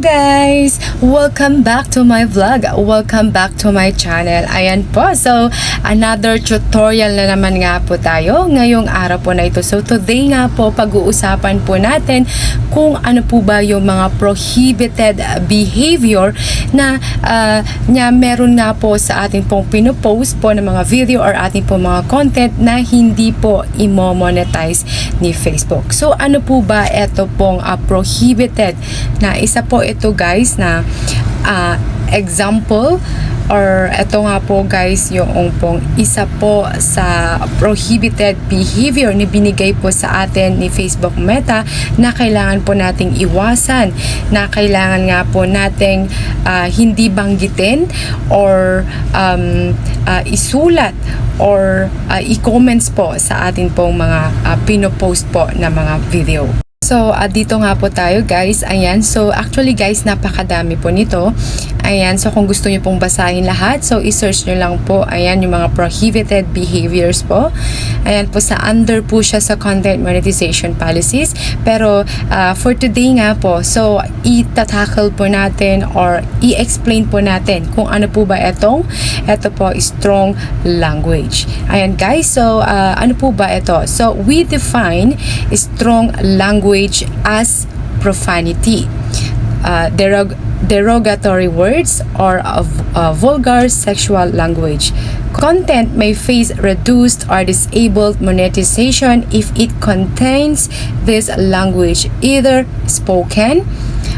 guys! Welcome back to my vlog. Welcome back to my channel. Ayan po. So, another tutorial na naman nga po tayo ngayong araw po na ito. So, today nga po pag-uusapan po natin kung ano po ba yung mga prohibited behavior na uh, nya meron nga po sa ating pong pinopost po ng mga video or ating pong mga content na hindi po imo-monetize ni Facebook. So, ano po ba ito pong uh, prohibited na isa po ito guys na uh, example or ito nga po guys yung pong isa po sa prohibited behavior ni binigay po sa atin ni Facebook Meta na kailangan po nating iwasan na kailangan nga po nating uh, hindi banggitin or um, uh, isulat or uh, i-comments po sa atin pong mga uh, pinopost po na mga video. So, uh, dito nga po tayo guys. Ayan. So, actually guys, napakadami po nito. Ayan. So, kung gusto niyo pong basahin lahat, so i-search nyo lang po. Ayan, yung mga prohibited behaviors po. Ayan po, sa under po siya sa content monetization policies. Pero, uh, for today nga po, so, itatackle po natin or i-explain po natin kung ano po ba itong, ito po, strong language. Ayan guys, so, uh, ano po ba ito? So, we define strong language as profanity, uh, derog- derogatory words, or of uh, vulgar sexual language. Content may face reduced or disabled monetization if it contains this language, either spoken,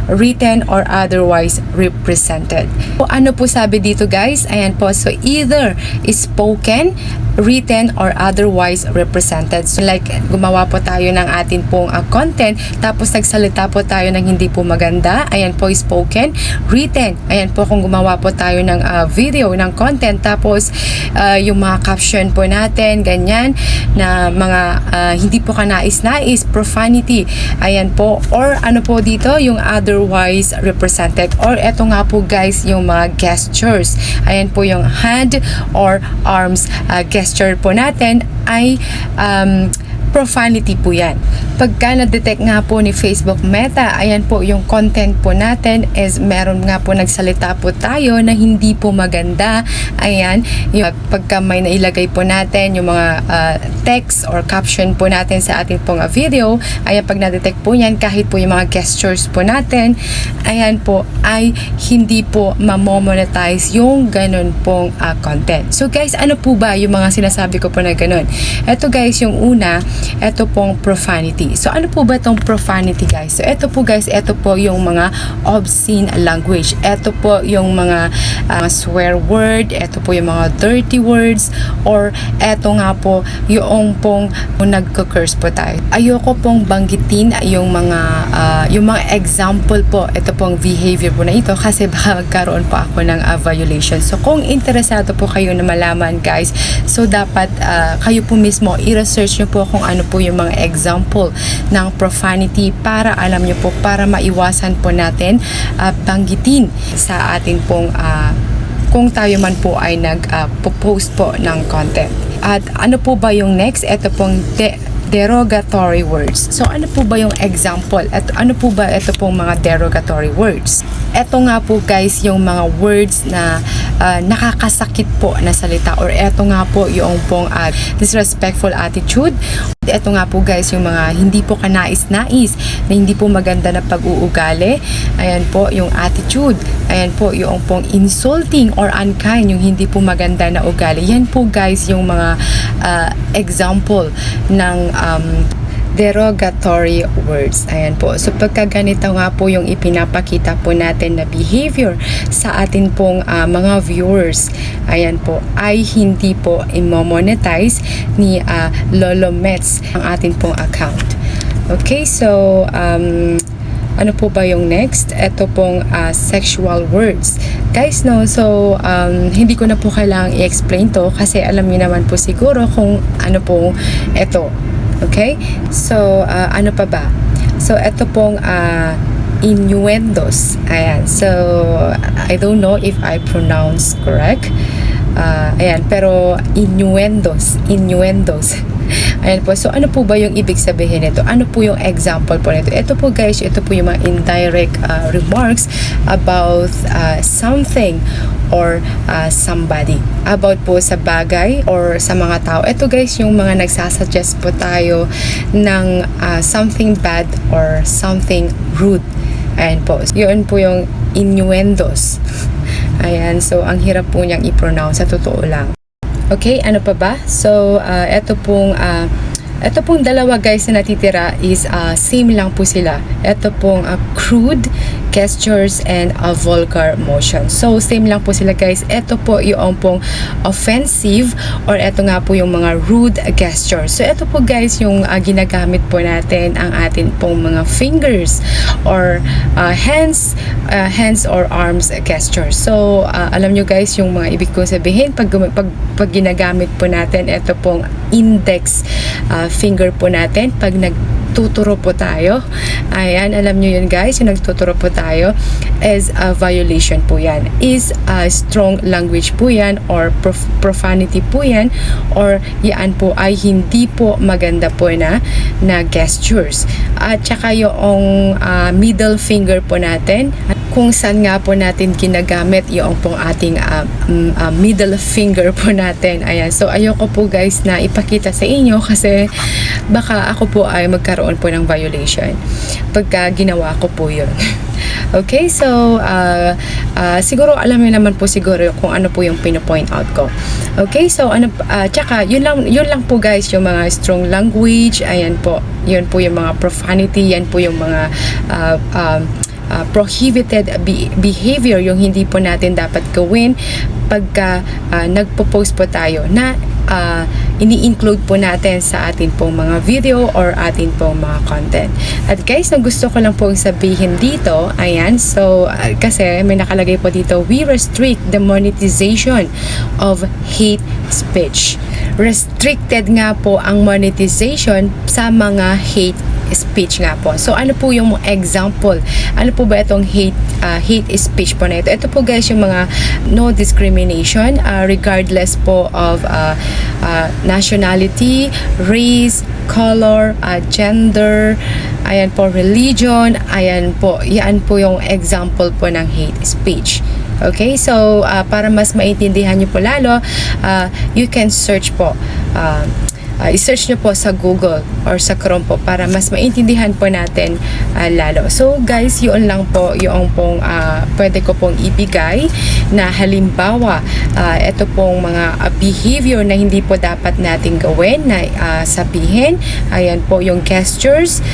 written or otherwise represented. So, ano po sabi dito guys? Ayan po. So either spoken, written or otherwise represented. So like gumawa po tayo ng atin pong uh, content tapos nagsalita po tayo ng hindi po maganda. Ayan po spoken, written. Ayan po kung gumawa po tayo ng uh, video ng content tapos uh, yung mga caption po natin ganyan na mga uh, hindi po kanais-nais, profanity. Ayan po or ano po dito yung otherwise represented or eto nga po guys yung mga gestures. Ayan po yung hand or arms uh, gesture po natin ay um, profanity po yan. Pagka na-detect nga po ni Facebook Meta, ayan po yung content po natin is meron nga po nagsalita po tayo na hindi po maganda. Ayan, yung pagka may nailagay po natin yung mga uh, text or caption po natin sa ating pong uh, video, ayan pag na-detect po yan, kahit po yung mga gestures po natin, ayan po ay hindi po mamomonetize yung ganun pong uh, content. So guys, ano po ba yung mga sinasabi ko po na ganun? Ito guys, yung una, ito pong profanity. So, ano po ba itong profanity, guys? So, ito po, guys, ito po yung mga obscene language. Ito po yung mga uh, swear word, ito po yung mga dirty words, or ito nga po yung pong nagko-curse po tayo. Ayoko pong banggitin yung mga uh, yung mga example po, ito pong behavior po na ito kasi baka magkaroon po ako ng uh, violation. So, kung interesado po kayo na malaman, guys, so dapat uh, kayo po mismo i-research nyo po kung ano po yung mga example ng profanity para alam nyo po, para maiwasan po natin uh, banggitin sa atin pong uh, kung tayo man po ay nag-post uh, po ng content. At ano po ba yung next? Ito pong de- derogatory words. So ano po ba yung example? At ano po ba ito pong mga derogatory words? Ito nga po guys yung mga words na uh, nakakasakit po na salita or ito nga po yung pong uh, disrespectful attitude. Ito nga po guys yung mga hindi po kanais-nais na hindi po maganda na pag-uugali. Ayan po yung attitude. Ayan po yung pong insulting or unkind yung hindi po maganda na ugali. Yan po guys yung mga uh, example ng um, derogatory words. Ayan po. So pagka ganito nga po yung ipinapakita po natin na behavior sa atin pong uh, mga viewers, ayan po, ay hindi po imo-monetize ni uh, Lolo Mets ang atin pong account. Okay, so um, ano po ba yung next? Ito pong uh, sexual words. Guys, no, so um, hindi ko na po kailangang i-explain to kasi alam niyo naman po siguro kung ano po ito. Okay? So, uh, ano pa ba? So, ito pong uh, innuendos. Ayan. So, I don't know if I pronounce correct. Uh, ayan. Pero, innuendos. Innuendos. Ayan po. So, ano po ba yung ibig sabihin nito? Ano po yung example po nito? Ito po guys, ito po yung mga indirect uh, remarks about uh, something or uh, somebody. About po sa bagay or sa mga tao. Ito guys, yung mga nagsasuggest po tayo ng uh, something bad or something rude. Ayan po. Yun po yung innuendos. Ayan. So, ang hirap po niyang i-pronounce sa totoo lang. Okay, ano pa ba? So, uh, eto pong uh, eto pong dalawa guys na natitira is uh, same lang po sila. Eto pong uh, crude gestures and uh, vulgar motion. So, same lang po sila guys. Ito po yung pong offensive or ito nga po yung mga rude gestures. So, ito po guys yung uh, ginagamit po natin ang atin pong mga fingers or uh, hands, uh, hands or arms gestures. So, uh, alam nyo guys yung mga ibig kong sabihin pag, pag, pag ginagamit po natin ito pong index uh, finger po natin pag nag nagtuturo po tayo. Ayan, alam nyo yun guys, yung nagtuturo po tayo is a violation po yan. Is a strong language po yan or prof- profanity po yan or yan po ay hindi po maganda po na na gestures. At saka yung uh, middle finger po natin, kung saan nga po natin ginagamit yung pong ating uh, uh, middle finger po natin. Ayan. So, ayoko po guys na ipakita sa inyo kasi baka ako po ay magkaroon po ng violation pagka ginawa ko po yun. Okay, so uh, uh, siguro alam niyo naman po siguro kung ano po yung pino-point out ko. Okay, so ano uh, tsaka yun lang yun lang po guys yung mga strong language, ayan po. Yun po yung mga profanity, yan po yung mga uh, um, uh, prohibited be- behavior yung hindi po natin dapat gawin pagka uh, nagpo-post po tayo na uh, ini-include po natin sa atin pong mga video or atin pong mga content. At guys, ang gusto ko lang pong sabihin dito, ayan, so uh, kasi may nakalagay po dito, we restrict the monetization of hate speech. Restricted nga po ang monetization sa mga hate speech nga po. So ano po yung example? Ano po ba itong hate uh, hate speech po na ito? Ito po guys yung mga no discrimination uh, regardless po of uh, uh, nationality, race, color, uh, gender, ayan po religion, ayan po, yan po yung example po ng hate speech. Okay, so uh, para mas maintindihan nyo po lalo, uh, you can search po uh, uh, i-search nyo po sa Google or sa Chrome po para mas maintindihan po natin uh, lalo. So guys, yun lang po yung pong uh, pwede ko pong ibigay na halimbawa uh, ito pong mga uh, behavior na hindi po dapat nating gawin na uh, sabihin. Ayan po yung gestures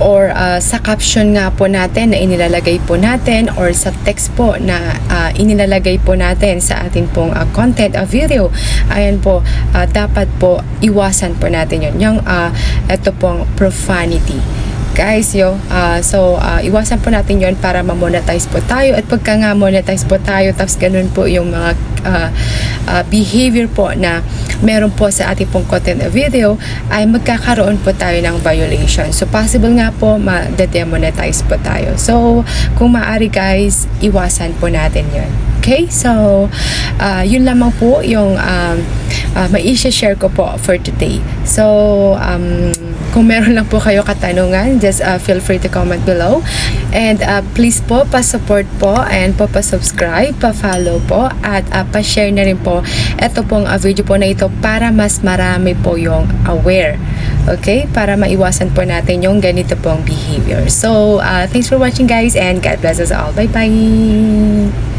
or uh, sa caption nga po natin na inilalagay po natin or sa text po na uh, inilalagay po natin sa ating pong uh, content, uh, video. Ayan po, uh, dapat po iwasan po natin yun. Yung uh, ito pong profanity guys yo. Uh, so uh, iwasan po natin yon para ma-monetize po tayo. At pagka nga monetize po tayo tapos ganun po yung mga uh, uh, behavior po na meron po sa ating pong content video ay magkakaroon po tayo ng violation. So possible nga po ma-demonetize po tayo. So kung maaari guys iwasan po natin yon. Okay? So, uh, yun lamang po yung um, uh, mai-share ko po for today. So, um, kung meron lang po kayo katanungan, just uh, feel free to comment below. And uh, please po, pa-support po and po pa-subscribe, pa-follow po at uh, pa-share na rin po ito pong uh, video po na ito para mas marami po yung aware. Okay? Para maiwasan po natin yung ganito pong behavior. So, uh, thanks for watching guys and God bless us all. Bye-bye!